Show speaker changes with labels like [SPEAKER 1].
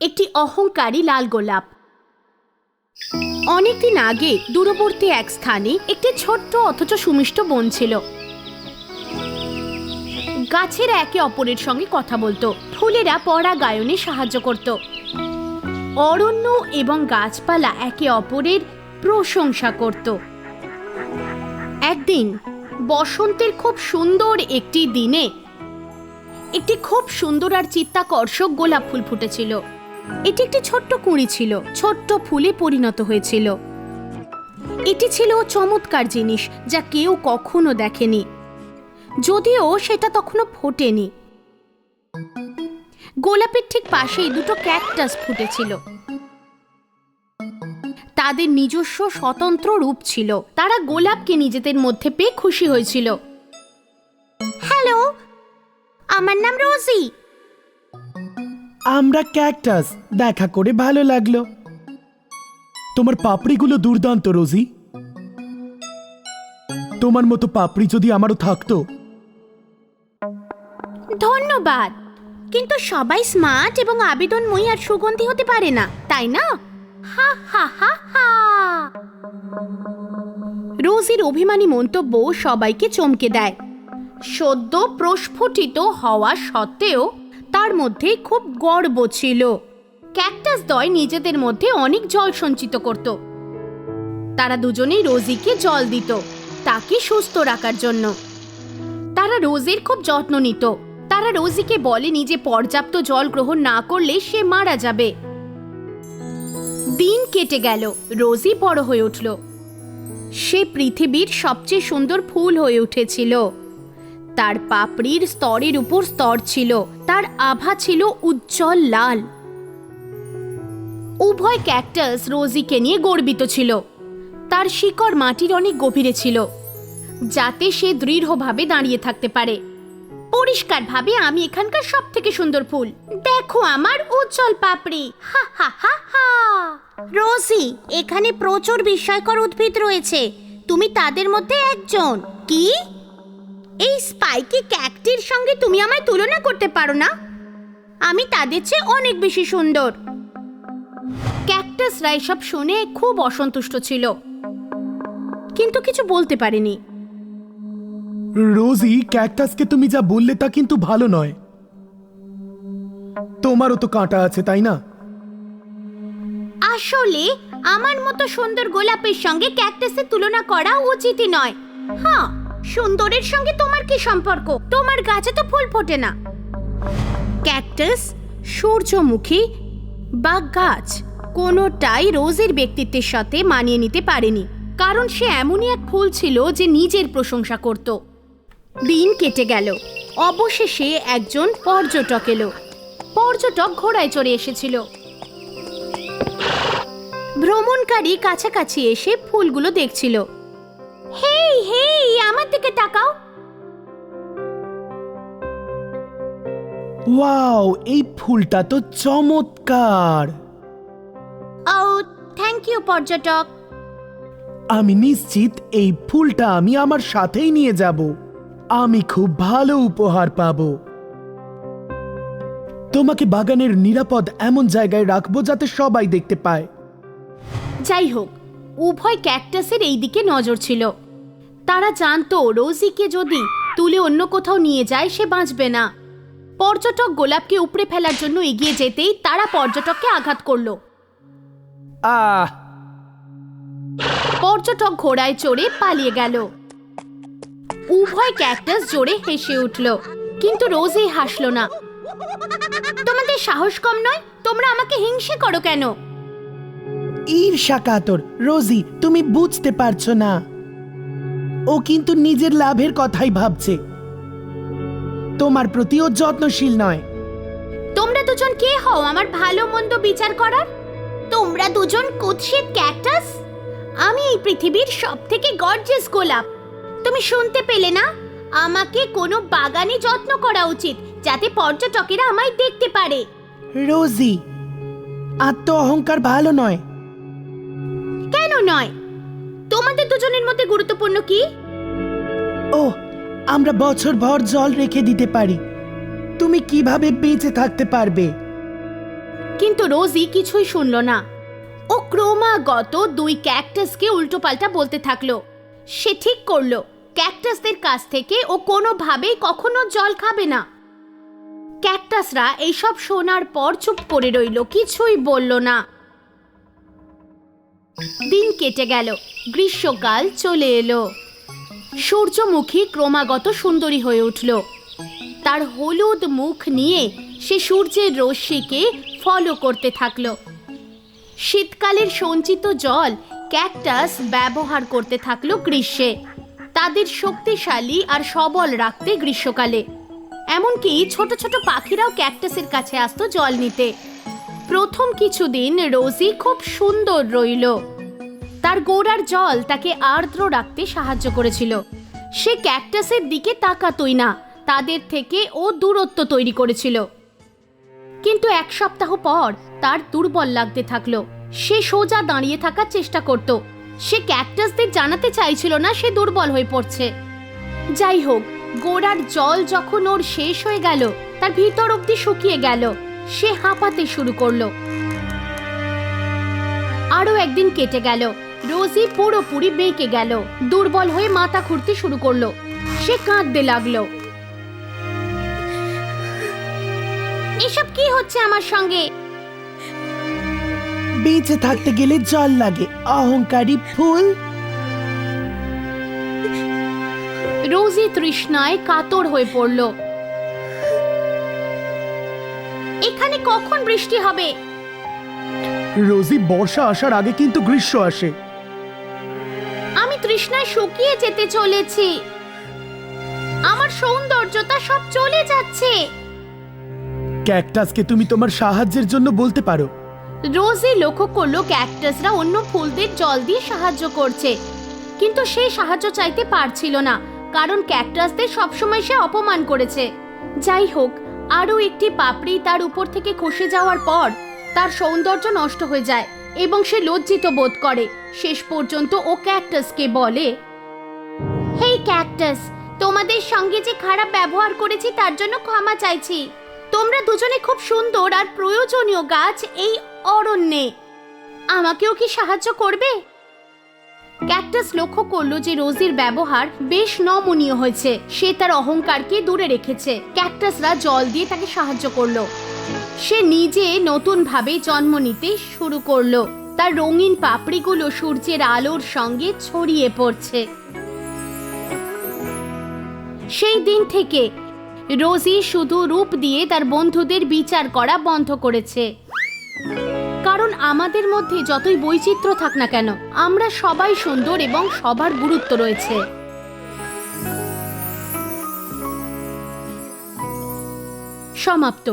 [SPEAKER 1] একটি অহংকারী লাল গোলাপ। অনেকদিন আগে দূরবর্তী এক স্থানে একটি ছোট্ট অথচ সুমিষ্ট বন ছিল। গাছেরা একে অপরের সঙ্গে কথা বলতো। ফুলেরা পরাগায়নে সাহায্য করত। অরণ্য এবং গাছপালা একে অপরের প্রশংসা করত। একদিন বসন্তের খুব সুন্দর একটি দিনে একটি খুব সুন্দর আর চিত্তাকর্ষক গোলাপ ফুল ফুটেছিল। এটি একটি ছোট্ট কুঁড়ি ছিল, ছোট্ট ফুলে পরিণত হয়েছিল। এটি ছিল চমৎকার জিনিস যা কেউ কখনো দেখেনি, যদিও সেটা তখনও ফোটেনি। গোলাপের ঠিক পাশেই দুটো ক্যাকটাস ফুটেছিল। তাদের নিজস্ব স্বতন্ত্র রূপ ছিল। তারা গোলাপকে নিজেদের মধ্যে পেয়ে খুশি হয়েছিল। হ্যালো, আমার নাম রোজি।
[SPEAKER 2] আমরা ক্যাকটাস। দেখা করে ভালো লাগল। তোমার পাপড়িগুলো দুর্দান্ত, রোজি। তোমার মতো পাপড়ি যদি আমারও থাকতো।
[SPEAKER 1] ধন্যবাদ। কিন্তু সবাই স্মার্ট এবং আবেদনময়ী আর সুগন্ধি হতে পারে না, তাই না? হা হা হা হা। রোজির অভিমানী মন্তব্য সবাইকে চমকে দেয়। সদ্য প্রস্ফুটিত হওয়া সত্ত্বেও তার মধ্যে খুব গর্ব ছিল। ক্যাকটাস দয় নিজেদের মধ্যে অনেক জল সঞ্চিত করত। তারা দুজনেই রোজিকে জল দিত, তাকে সুস্থ রাখার জন্য। তারা রোজের খুব যত্ন নিত। তারা রোজিকে বলেনি যে পর্যাপ্ত জল গ্রহণ না করলে সে মারা যাবে। দিন কেটে গেল রোজি বড় হয়ে উঠল। সে পৃথিবীর সবচেয়ে সুন্দর ফুল হয়ে উঠেছিল। তার পাপড়ির স্তরের উপর স্তর ছিল। তার আভা ছিল উজ্জ্বল লাল। উভয় ক্যাকটাস রোজিকে নিয়ে গর্বিত ছিল। তার শিকড় মাটির অনেক গভীরে ছিল, যাতে সে দৃঢ়ভাবে দাঁড়িয়ে থাকতে পারে। পরিষ্কারভাবে আমি এখানকার সব থেকে সুন্দর ফুল। দেখো আমার উজ্জ্বল পাপড়ি। হা হা হা হা। রোজি, এখানে প্রচুর বিস্ময়কর উদ্ভিদ রয়েছে। তুমি তাদের মধ্যে একজন। কি? এই স্পাইকি ক্যাকটির সঙ্গে তুমি আমায় তুলনা করতে পারো না। আমি তাদের চেয়ে অনেক বেশি সুন্দর। ক্যাকটাসরা এসব শুনে খুব অসন্তুষ্ট ছিল। কিন্তু কিছু বলতে পারেনি।
[SPEAKER 2] রোজি ক্যাকটাসকে তুমি যা বললে তা কিন্তু ভালো নয়। তোমারও তো কাঁটা আছে তাই না?
[SPEAKER 1] আসলে আমার মতো সুন্দর গোলাপের সঙ্গে ক্যাকটাসের তুলনা করা উচিতই নয়। হ্যাঁ সুন্দরের সঙ্গে তোমার কি সম্পর্ক? তোমার গাছে তো ফুল ফোটে না। ক্যাকটাস, সূর্যমুখী বা গাছ কোনোটাই রোজের ব্যক্তিত্বের সাথে মানিয়ে নিতে পারেনি, কারণ সে এমনই এক ফুল ছিল যে নিজের প্রশংসা করত। দিন কেটে গেল। অবশেষে একজন পর্যটক এলো। পর্যটক ঘোড়ায় চড়ে এসেছিল। ভ্রমণকারী কাছাকাছি এসে ফুলগুলো দেখছিল। আমার দিকে তাকাও।
[SPEAKER 2] ওয়াও এই ফুলটা তো চমৎকার।
[SPEAKER 1] ও থ্যাংক ইউ পর্যটক।
[SPEAKER 2] আমি নিশ্চিত এই ফুলটা আমি আমার সাথেই নিয়ে যাব। আমি খুব ভালো উপহার পাব। তোমাকে বাগানের নিরাপদ এমন জায়গায় রাখব যাতে সবাই দেখতে পায়।
[SPEAKER 1] যাই হোক উভয় ক্যাকটাসের এই দিকে নজর ছিল। তারা জানতো রোজিকে যদি তুলে অন্য কোথাও নিয়ে যায় সে বাঁচবে না। পর্যটক গোলাপকে উপড়ে ফেলার জন্য এগিয়ে যেতেই তারা পর্যটককে আঘাত করল।
[SPEAKER 2] আহ!
[SPEAKER 1] পর্যটক ঘোড়ায় চড়ে পালিয়ে গেল। উভয় ক্যাকটাস জোরে হেসে উঠল কিন্তু রোজি হাসলো না। তোমাদের সাহস কম নয়? তোমরা আমাকে হিংসে করো কেন?
[SPEAKER 2] ঈর্ষা কাতর রোজি তুমি বুঝতে পারছ না। ও কিন্তু নিজের লাভের কথাই ভাবছে। তোমার প্রতি ও যত্নশীল নয়।
[SPEAKER 1] তোমরা দুজন কে হও? আমার ভালো মন্দ বিচার করার? তোমরা দুজন কুৎসিত ক্যাকটাস? আমি এই পৃথিবীর সব থেকে গর্জিয়াস গোলাপ। তুমি শুনতে পেলে না? আমাকে কোনো বাগানে যত্ন করা উচিত যাতে পর্যটকেরা আমায় দেখতে পারে।
[SPEAKER 2] রোজি আত্ম অহংকার ভালো নয়।
[SPEAKER 1] কেন নয়? তোমাদের দুজনের মধ্যে গুরুত্বপূর্ণ কি?
[SPEAKER 2] ও আমরা বছর ভর জল রেখে দিতে পারি। তুমি কীভাবে বেঁচে থাকতে পারবে?
[SPEAKER 1] কিন্তু রোজি কিছুই শুনল না। ও ক্রমাগত দুই ক্যাকটাসকে উল্টোপাল্টা বলতে থাকল। সে ঠিক করল ক্যাকটাসদের কাছ থেকে ও কোনোভাবেই কখনো জল খাবে না। ক্যাকটাসরা এইসব শোনার পর চুপ করে রইল কিছুই বলল না। দিন কেটে গেল, গ্রীষ্মকাল চলে এলো। সূর্যমুখী ক্রমাগত সুন্দরী হয়ে উঠল। তার হলুদ মুখ নিয়ে সে সূর্যের রশ্মিকে ফলো করতে থাকল। শীতকালের সঞ্চিত জল ক্যাকটাস ব্যবহার করতে থাকল গ্রীষ্মে। তাদের শক্তিশালী আর সবল রাখতে গ্রীষ্মকালে। এমনকি ছোট ছোট পাখিরাও ক্যাকটাসের কাছে আসতো জল নিতে। প্রথম কিছুদিন রোজি খুব সুন্দর রইল। তার গোড়ার জল তাকে আর্দ্র রাখতে সাহায্য করেছিল। সে ক্যাকটাসের দিকে তাকাতই না, তাদের থেকে ও দূরত্ব তৈরি করেছিল। কিন্তু এক সপ্তাহ পর তার দুর্বল লাগতে থাকল। সে সোজা দাঁড়িয়ে থাকার চেষ্টা করত। সে ক্যাকটাসদের জানাতে চাইছিল না সে দুর্বল হয়ে পড়ছে। যাই হোক, গোড়ার জল যখন ওর শেষ হয়ে গেল, তার ভিতর অব্দি শুকিয়ে গেল। সে হাঁপাতে শুরু করল। আরও একদিন কেটে গেল। রোজি পুরোপুরি বেঁকে গেল। দুর্বল হয়ে মাথা খুঁড়তে শুরু করল। সে কাঁদতে লাগল। এসব কি হচ্ছে আমার সঙ্গে?
[SPEAKER 2] বেঁচে থাকতে গেলে জল লাগে অহংকারী ফুল।
[SPEAKER 1] রোজি তৃষ্ণায় কাতর হয়ে পড়ল। এখানে কখন বৃষ্টি হবে?
[SPEAKER 2] রোজি বর্ষা আসার আগে কিন্তু গ্রীষ্ম আসে।
[SPEAKER 1] আমি তৃষ্ণায় শুকিয়ে যেতে চলেছি। আমার সৌন্দর্যতা সব চলে যাচ্ছে।
[SPEAKER 2] ক্যাকটাসকে তুমি তোমার সাহায্যের জন্য বলতে পারো।
[SPEAKER 1] রোজি লক্ষ্য করল ক্যাকটাসরা অন্য ফুলদের জল দিয়ে সাহায্য করছে। কিন্তু সে সাহায্য চাইতে পারছিল না কারণ ক্যাকটাসদের সবসময় সে অপমান করেছে। যাই হোক আরও একটি পাপড়ি তার উপর থেকে খসে যাওয়ার পর তার সৌন্দর্য নষ্ট হয়ে যায় এবং সে লজ্জিত বোধ করে। শেষ পর্যন্ত ও ক্যাকটাসকে বলে, হেই ক্যাকটাস, তোমাদের সঙ্গে যে খারাপ ব্যবহার করেছি তার জন্য ক্ষমা চাইছি। তোমরা দুজনে খুব সুন্দর আর প্রয়োজনীয় গাছ এই অরণ্যে। আমাকেও কি সাহায্য করবে? ক্যাকটাস লক্ষ্য করল যে রোজির ব্যবহার বেশ নমনীয় হয়েছে। সে তার অহংকারকে দূরে রেখেছে। ক্যাকটাসরা জল দিয়ে তাকে সাহায্য করল। সে নিজে নতুনভাবে জন্ম নিতে শুরু করল। তার রঙিন পাপড়িগুলো সূর্যের আলোর সঙ্গে ছড়িয়ে পড়ছে। সেই দিন থেকে রোজি শুধু রূপ দিয়ে তার বন্ধুদের বিচার করা বন্ধ করেছে। কারণ আমাদের মধ্যে যতই বৈচিত্র্য থাক না কেন, আমরা সবাই সুন্দর এবং সবার গুরুত্ব রয়েছে। সমাপ্ত।